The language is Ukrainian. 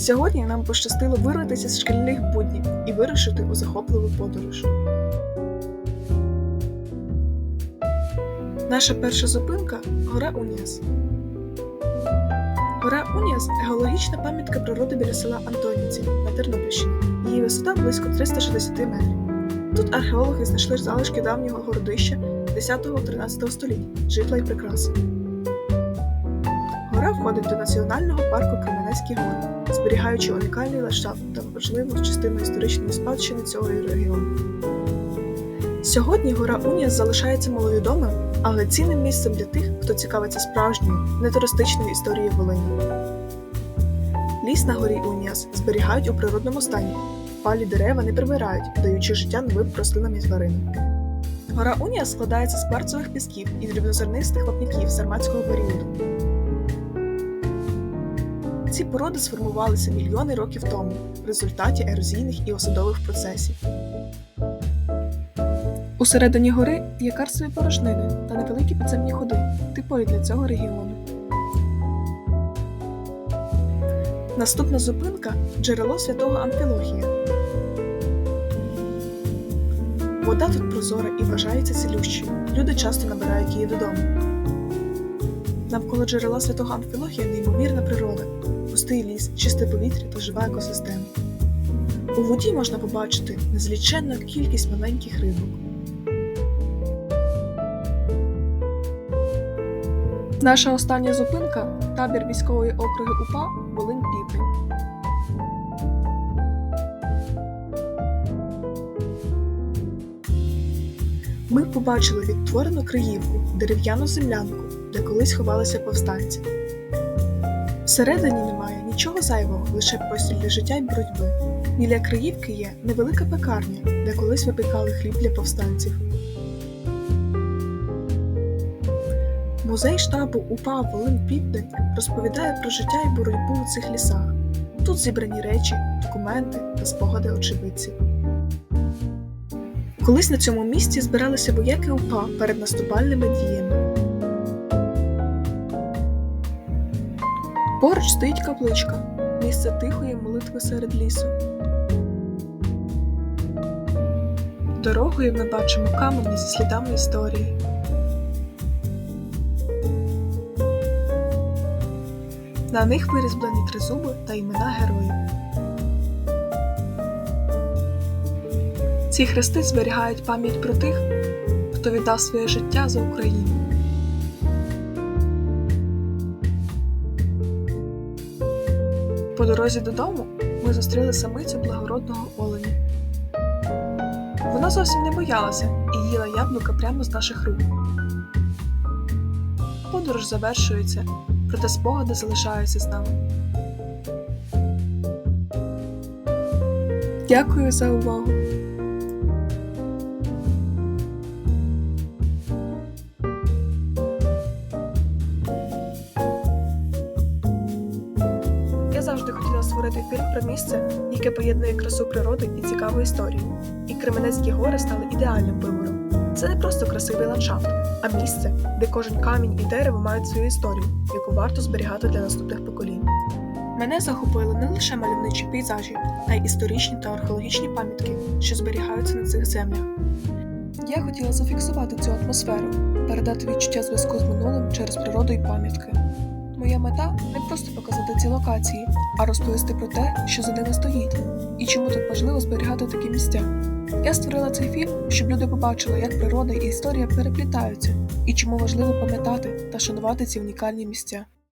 Сьогодні нам пощастило вирватися з шкільних буднів і вирушити у захопливу подорож. Наша перша зупинка гора Уніас. Гора Уніас геологічна пам'ятка природи біля села Антонівці на Тернопільщині. Її висота близько 360 метрів. Тут археологи знайшли залишки давнього городища 10-13 століть, житла й прикраси. Гора входить до національного парку Кременецькі гори, зберігаючи унікальний ландшафт та важливу частину історичної спадщини цього регіону. Сьогодні гора Уніас залишається маловідомим, але цінним місцем для тих, хто цікавиться справжньою, нетуристичною історією Волині. Ліс на горі Уніас зберігають у природному стані. Палі дерева не прибирають, даючи життя новим рослинам і тваринам. Гора Уніас складається з кварцевих пісків і дрібнозернистих вапняків сарматського періоду. Ці породи сформувалися мільйони років тому в результаті ерозійних і осадових процесів. Усередині гори є карстові порожнини та невеликі підземні ходи, типові для цього регіону. Наступна зупинка джерело святого Амфілохія. Вода тут прозора і вважається цілющою. Люди часто набирають її додому. Навколо джерела святого Амфілохія неймовірна природа, густий ліс, чисте повітря та жива екосистема. У воді можна побачити незліченну кількість маленьких рибок. Наша остання зупинка табір військової округи УПА Волинь Південь. Ми побачили відтворену Криївку, дерев'яну землянку, де колись ховалися повстанці. Всередині немає нічого зайвого, лише простір для життя й боротьби. Біля Криївки є невелика пекарня, де колись випікали хліб для повстанців. Музей штабу УПА Волин Південь розповідає про життя і боротьбу у цих лісах. Тут зібрані речі, документи та спогади очевидців. Колись на цьому місці збиралися вояки УПА перед наступальними діями. Поруч стоїть капличка, місце тихої молитви серед лісу. Дорогою ми бачимо камені зі слідами історії. На них вирізблені тризуби та імена героїв. Ці хрести зберігають пам'ять про тих, хто віддав своє життя за Україну. По дорозі додому ми зустріли самицю благородного оленя. Вона зовсім не боялася і їла яблука прямо з наших рук. Подорож завершується, проте спогади залишаються з нами. Дякую за увагу! Хотіла створити фільм про місце, яке поєднує красу природи і цікаву історію. І Кременецькі гори стали ідеальним вибором. Це не просто красивий ландшафт, а місце, де кожен камінь і дерево мають свою історію, яку варто зберігати для наступних поколінь. Мене захопили не лише мальовничі пейзажі, а й історичні та археологічні пам'ятки, що зберігаються на цих землях. Я хотіла зафіксувати цю атмосферу, передати відчуття зв'язку з минулим через природу і пам'ятки. Моя мета не просто показати ці локації, а розповісти про те, що за ними стоїть, і чому так важливо зберігати такі місця. Я створила цей фільм, щоб люди побачили, як природа і історія переплітаються, і чому важливо пам'ятати та шанувати ці унікальні місця.